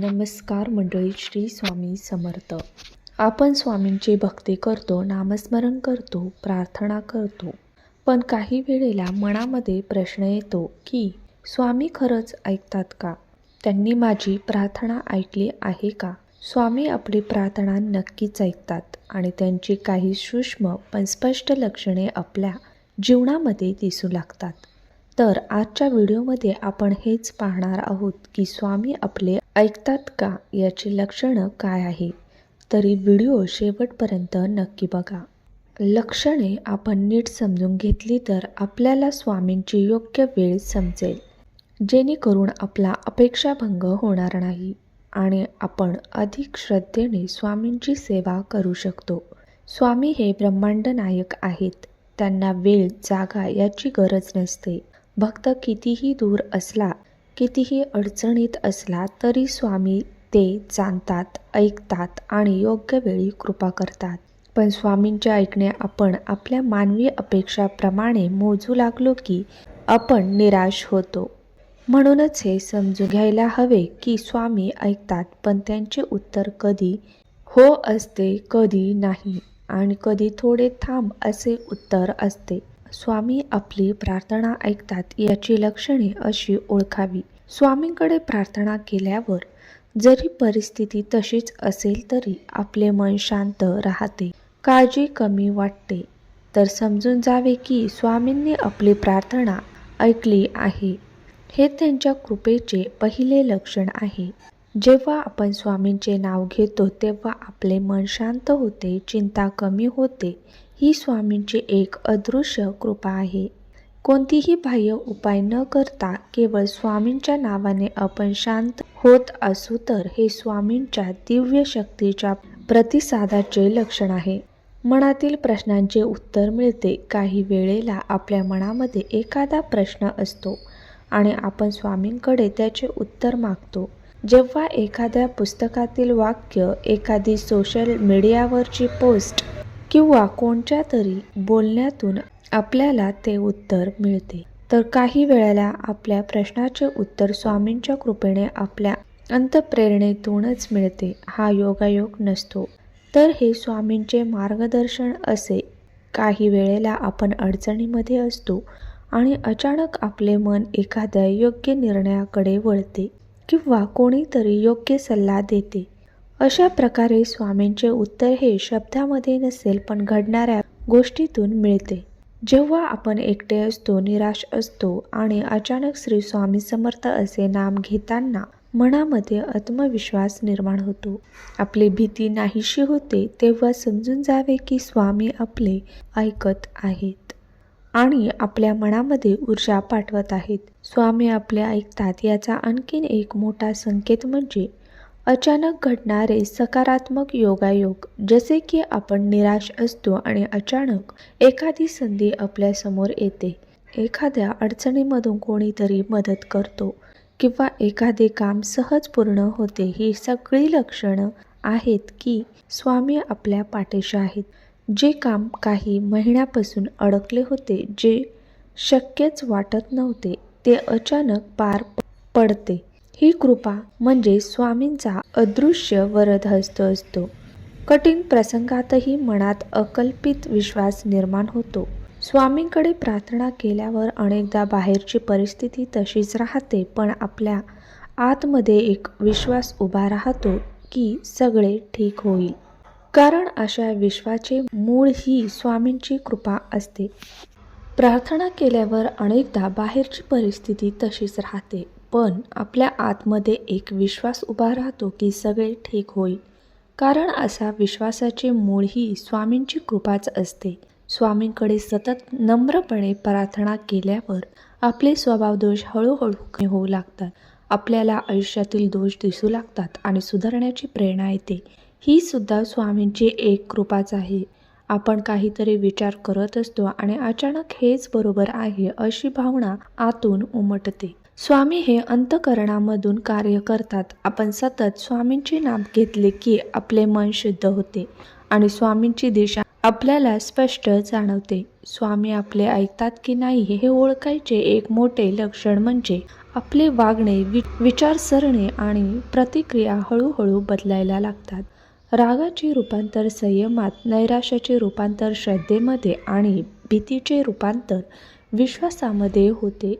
नमस्कार मंडळी श्री स्वामी समर्थ. आपण स्वामींची भक्ती करतो नामस्मरण करतो प्रार्थना करतो. पण काही वेळेला मनामध्ये प्रश्न येतो की स्वामी खरंच ऐकतात का? त्यांनी माझी प्रार्थना ऐकली आहे का? स्वामी आपली प्रार्थना नक्कीच ऐकतात आणि त्यांची काही सूक्ष्म पण स्पष्ट लक्षणे आपल्या जीवनामध्ये दिसू लागतात. तर आजच्या व्हिडिओमध्ये आपण हेच पाहणार आहोत की स्वामी आपले ऐकतात का? याची लक्षणं काय आहे? तरी व्हिडिओ शेवटपर्यंत नक्की बघा. लक्षणे आपण नीट समजून घेतली तर आपल्याला स्वामींची योग्य वेळ समजेल जेणेकरून आपला अपेक्षाभंग होणार नाही आणि आपण अधिक श्रद्धेने स्वामींची सेवा करू शकतो. स्वामी हे ब्रह्मांड नायक आहेत. त्यांना वेळ जागा याची गरज नसते. भक्त कितीही दूर असला कितीही अडचणीत असला तरी स्वामी ते जाणतात ऐकतात आणि योग्य वेळी कृपा करतात. पण स्वामींचे ऐकणे आपण आपल्या मानवी अपेक्षाप्रमाणे मोजू लागलो की आपण निराश होतो. म्हणूनच हे समजून घ्यायला हवे की स्वामी ऐकतात पण त्यांचे उत्तर कधी हो असते कधी नाही आणि कधी थोडे थांब असे उत्तर असते. स्वामी आपली प्रार्थना ऐकतात याची लक्षणे अशी ओळखावी. स्वामींकडे प्रार्थना केल्यावर जरी परिस्थिती तशीच असेल तरी आपले मन शांत राहते. काळजी कमी वाटते. तर समजून जावे की स्वामींनी आपली प्रार्थना ऐकली आहे. हे त्यांच्या कृपेचे पहिले लक्षण आहे. जेव्हा आपण स्वामींचे नाव घेतो तेव्हा आपले मन शांत होते चिंता कमी होते ही स्वामींची एक अदृश्य कृपा आहे. कोणतीही बाह्य उपाय न करता केवळ स्वामींच्या नावाने आपण शांत होत असू तर हे स्वामींच्या दिव्य शक्तीच्या प्रतिसादाचे लक्षण आहे. मनातील प्रश्नांचे उत्तर मिळते. काही वेळेला आपल्या मनामध्ये एखादा प्रश्न असतो आणि आपण स्वामींकडे त्याचे उत्तर मागतो. जेव्हा एखाद्या पुस्तकातील वाक्य एखादी सोशल मीडियावरची पोस्ट किंवा कोणत्या तरी बोलण्यातून आपल्याला ते उत्तर मिळते. तर काही वेळेला आपल्या प्रश्नाचे उत्तर स्वामींच्या कृपेने आपल्या अंतप्रेरणेतूनच मिळते. हा योगायोग नसतो. तर हे स्वामींचे मार्गदर्शन असे. काही वेळेला आपण अडचणीमध्ये असतो आणि अचानक आपले मन एखाद्या योग्य निर्णयाकडे वळते किंवा कोणीतरी योग्य सल्ला देते. अशा प्रकारे स्वामींचे उत्तर हे शब्दामध्ये नसेल पण घडणाऱ्या गोष्टीतून मिळते. जेव्हा आपण एकटे असतो निराश असतो आणि अचानक श्री स्वामी समर्थ असे नाम घेताना मनामध्ये आत्मविश्वास निर्माण होतो. आपली भीती नाहीशी होते तेव्हा समजून जावे की स्वामी आपले ऐकत आहेत आणि आपल्या मनामध्ये ऊर्जा पाठवत आहेत. स्वामी आपले ऐकतात याचा आणखीन एक मोठा संकेत म्हणजे अचानक घडणारे सकारात्मक योगायोग जसे की आपण निराश असतो आणि अचानक एखादी संधी आपल्यासमोर येते. एखाद्या अडचणीमधून कोणीतरी मदत करतो किंवा एखादे काम सहज पूर्ण होते ही सगळी लक्षणं आहेत की स्वामी आपल्या पाठीशी आहेत. जे काम काही महिन्यापासून अडकले होते जे शक्यच वाटत नव्हते ते अचानक पार पडते. ही कृपा म्हणजे स्वामींचा अदृश्य वरदहस्त असतो. कठीण प्रसंगातही मनात अकल्पित विश्वास निर्माण होतो. स्वामींकडे प्रार्थना केल्यावर अनेकदा बाहेरची परिस्थिती तशीच राहते पण आपल्या आतमध्ये एक विश्वास उभा राहतो की सगळे ठीक होईल. कारण अशा विश्वाचे मूळ ही स्वामींची कृपा असते. प्रार्थना केल्यावर अनेकदा बाहेरची परिस्थिती तशीच राहते. पण आपल्या आतमध्ये एक विश्वास उभा राहतो की सगळे ठीक होईल. कारण असा विश्वासाचे मूळ ही स्वामींची कृपाच असते. स्वामींकडे सतत नम्रपणे प्रार्थना केल्यावर आपले स्वभाव दोष हळूहळू कमी होऊ लागतात. आपल्याला आयुष्यातील दोष दिसू लागतात आणि सुधारण्याची प्रेरणा येते. ही सुद्धा स्वामींची एक कृपाच आहे. आपण काहीतरी विचार करत असतो आणि अचानक हेच बरोबर आहे अशी भावना आतून उमटते. स्वामी हे अंतकरणामधून कार्य करतात. आपण सतत स्वामींचे नाम घेतले की आपले मन शुद्ध होते आणि स्वामींची दिशा आपल्याला स्पष्ट जाणवते. स्वामी आपले ऐकतात की नाही हे ओळखायचे एक मोठे लक्षण म्हणजे आपले वागणे वि विचारसरणे आणि प्रतिक्रिया हळूहळू बदलायला लागतात. रागाचे रूपांतर संयमात नैराश्याचे रूपांतर श्रद्धेमध्ये आणि भीतीचे रूपांतर विश्वासामध्ये होते.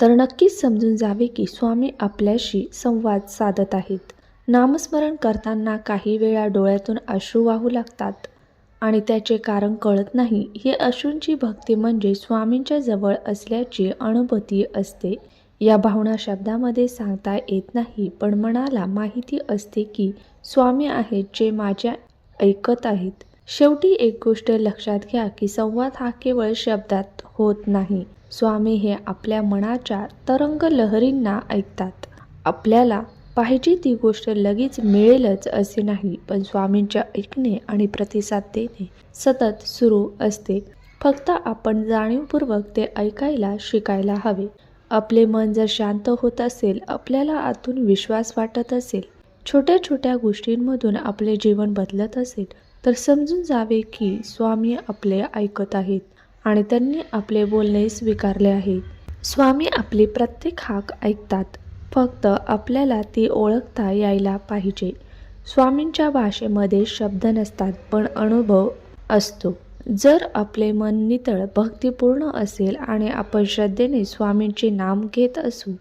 तर नक्कीच समजून जावे की स्वामी आपल्याशी संवाद साधत आहेत. नामस्मरण करताना काही वेळा डोळ्यातून अश्रू वाहू लागतात. आणि त्याचे कारण कळत नाही. हे अश्रूंची भक्ती म्हणजे स्वामींच्या जवळ असल्याची अनुभूती असते. या भावना शब्दामध्ये सांगता येत नाही पण मनाला माहिती असते की स्वामी आहेत जे माझ्या ऐकत आहेत. शेवटी एक गोष्ट लक्षात घ्या की संवाद हा केवळ शब्दात होत नाही. स्वामी हे आपल्या मनाच्या तरंग लहरींना ऐकतात. आपल्याला पाहिजे ती गोष्ट लगेच मिळेलच असे नाही पण स्वामींच्या ऐकणे आणि प्रतिसाद देणे सतत सुरू असते. फक्त आपण जाणीवपूर्वक ते ऐकायला शिकायला हवे. आपले मन जर शांत होत असेल आपल्याला आतून विश्वास वाटत असेल छोट्या छोट्या गोष्टींमधून आपले जीवन बदलत असेल तर समजून जावे की स्वामी आपले ऐकत आहेत. आणि त्यांनी आपले बोलणे स्वीकारले आहे. स्वामी आपली प्रत्येक हाक ऐकतात. फक्त आपल्याला ती ओळखता यायला पाहिजे. स्वामींच्या भाषेमध्ये शब्द नसतात पण अनुभव असतो. जर आपले मन नितळ भक्तिपूर्ण असेल आणि आपण श्रद्धेने स्वामींचे नाम घेत असू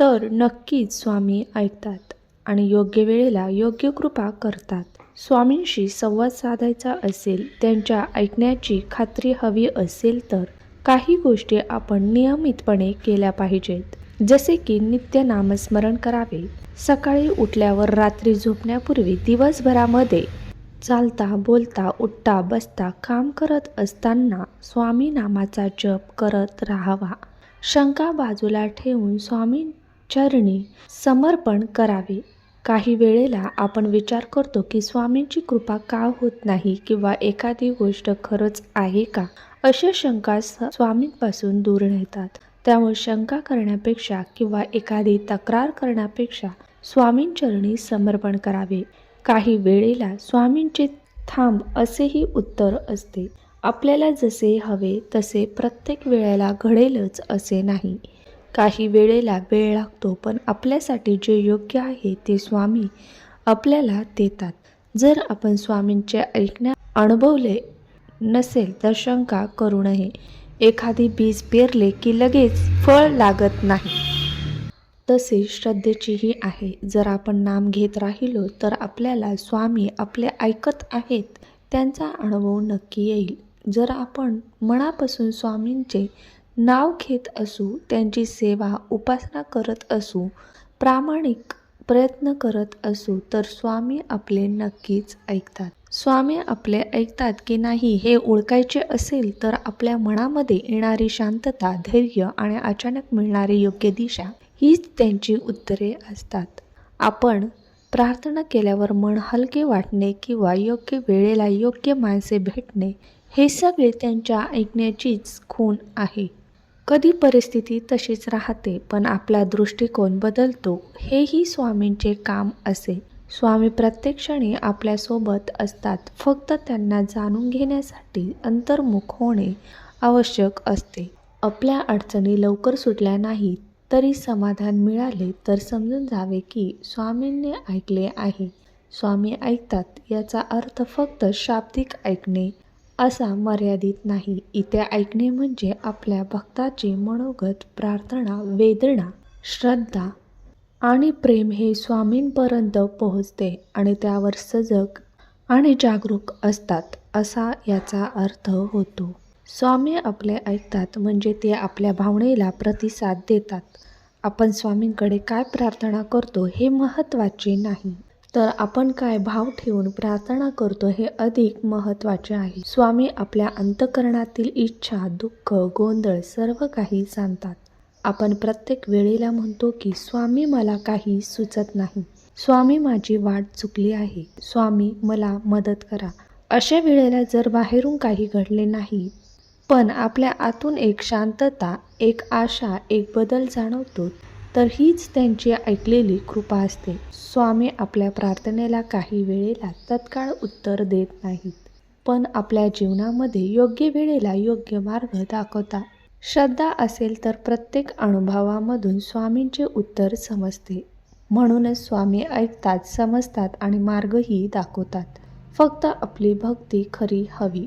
तर नक्कीच स्वामी ऐकतात. आणि योग्य वेळेला योग्य कृपा करतात. स्वामींशी संवाद साधायचा असेल त्यांच्या ऐकण्याची खात्री हवी असेल तर काही गोष्टी आपण नियमितपणे केल्या पाहिजेत. जसे की नित्य नामस्मरण करावे. सकाळी उठल्यावर रात्री झोपण्यापूर्वी दिवसभरामध्ये चालता बोलता उठता बसता काम करत असताना स्वामी नामाचा जप करत राहावा. शंका बाजूला ठेवून स्वामी चरणी समर्पण करावे. काही वेळेला आपण विचार करतो की स्वामींची कृपा का होत नाही किंवा एखादी गोष्ट खरंच आहे का? अशा शंका स्वामींपासून दूर नेतात त्यामुळे शंका करण्यापेक्षा किंवा एखादी तक्रार करण्यापेक्षा स्वामींचरणी समर्पण करावे. काही वेळेला स्वामींचे थांब असेही उत्तर असते. आपल्याला जसे हवे तसे प्रत्येक वेळेला घडेलच असे नाही. काही वेळेला वेळ लागतो पण आपल्यासाठी जे योग्य आहे ते स्वामी आपल्याला देतात. जर आपण स्वामींचे ऐकण्या अनुभवले नसेल तर शंका करू नये. एखादी बीज पेरले की लगेच फळ लागत नाही. तसे श्रद्धेचीही आहे. जर आपण नाम घेत राहिलो तर आपल्याला स्वामी आपले ऐकत आहेत त्यांचा अनुभव नक्की येईल. जर आपण मनापासून स्वामींचे नाव घेत असू त्यांची सेवा उपासना करत असू प्रामाणिक प्रयत्न करत असू तर स्वामी आपले नक्कीच ऐकतात. स्वामी आपले ऐकतात की नाही हे ओळखायचे असेल तर आपल्या मनामध्ये येणारी शांतता धैर्य आणि अचानक मिळणारी योग्य दिशा हीच त्यांची उत्तरे असतात. आपण प्रार्थना केल्यावर मन हलके वाटणे किंवा योग्य वेळेला योग्य माणसे भेटणे हे सगळे त्यांच्या ऐकण्याचीच खूण आहे. कधी परिस्थिती तशीच राहते पण आपला दृष्टिकोन बदलतो. हेही स्वामींचे काम असे. स्वामी प्रत्येक क्षणी आपल्यासोबत असतात फक्त त्यांना जाणून घेण्यासाठी अंतर्मुख होणे आवश्यक असते. आपल्या अडचणी लवकर सुटल्या नाहीत तरी समाधान मिळाले तर समजून जावे की स्वामींनी ऐकले आहे. स्वामी ऐकतात याचा अर्थ फक्त शाब्दिक ऐकणे असा मर्यादित नाही. इथे ऐकणे म्हणजे आपल्या भक्ताची मनोगत प्रार्थना वेदना श्रद्धा आणि प्रेम हे स्वामींपर्यंत पोहोचते आणि त्यावर सजग आणि जागरूक असतात असा याचा अर्थ होतो. स्वामी आपले ऐकतात म्हणजे ते आपल्या भावनेला प्रतिसाद देतात. आपण स्वामींकडे काय प्रार्थना करतो हे महत्त्वाचे नाही. तर आपण काय भाव ठेवून प्रार्थना करतो हे अधिक महत्त्वाचे आहे. स्वामी आपल्या अंतकरणातील इच्छा दुःख गोंधळ सर्व काही सांगतात. आपण प्रत्येक वेळेला म्हणतो की स्वामी मला काही सुचत नाही. स्वामी माझी वाट चुकली आहे. स्वामी मला मदत करा. अशा वेळेला जर बाहेरून काही घडले नाही पण आपल्या आतून एक शांतता एक आशा एक बदल जाणवतो तर हीच त्यांची ऐकलेली कृपा असते. स्वामी आपल्या प्रार्थनेला काही वेळेला तत्काळ उत्तर देत नाहीत पण आपल्या जीवनामध्ये योग्य वेळेला योग्य मार्ग दाखवतात. श्रद्धा असेल तर प्रत्येक अनुभवामधून स्वामींचे उत्तर समजते. म्हणूनच स्वामी ऐकतात समजतात आणि मार्गही दाखवतात. फक्त आपली भक्ती खरी हवी.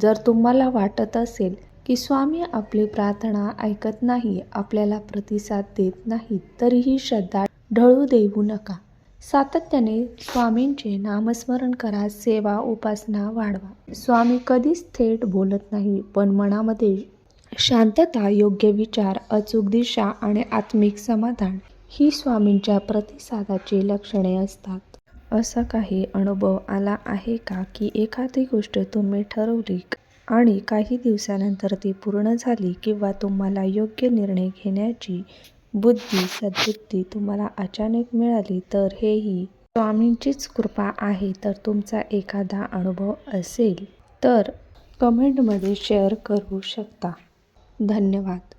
जर तुम्हाला वाटत असेल की स्वामी आपली प्रार्थना ऐकत नाही आपल्याला प्रतिसाद देत नाही तरीही श्रद्धा ढळू देऊ नका. सातत्याने स्वामींचे नामस्मरण करा सेवा उपासना वाढवा. स्वामी कधीच थेट बोलत नाही पण मनामध्ये शांतता योग्य विचार अचूक दिशा आणि आत्मिक समाधान ही स्वामींच्या प्रतिसादाची लक्षणे असतात. असा काही अनुभव आला आहे का की एखादी गोष्ट तुम्ही ठरवली आणि काही दिवसानंतर ती पूर्ण झाली किंवा तुम्हाला योग्य निर्णय घेण्याची बुद्धी सद्बुद्धी तुम्हाला अचानक मिळाली तर हेही स्वामींचीच कृपा आहे तर तुमचा एखादा अनुभव असेल तर कमेंटमध्ये शेअर करू शकता. धन्यवाद.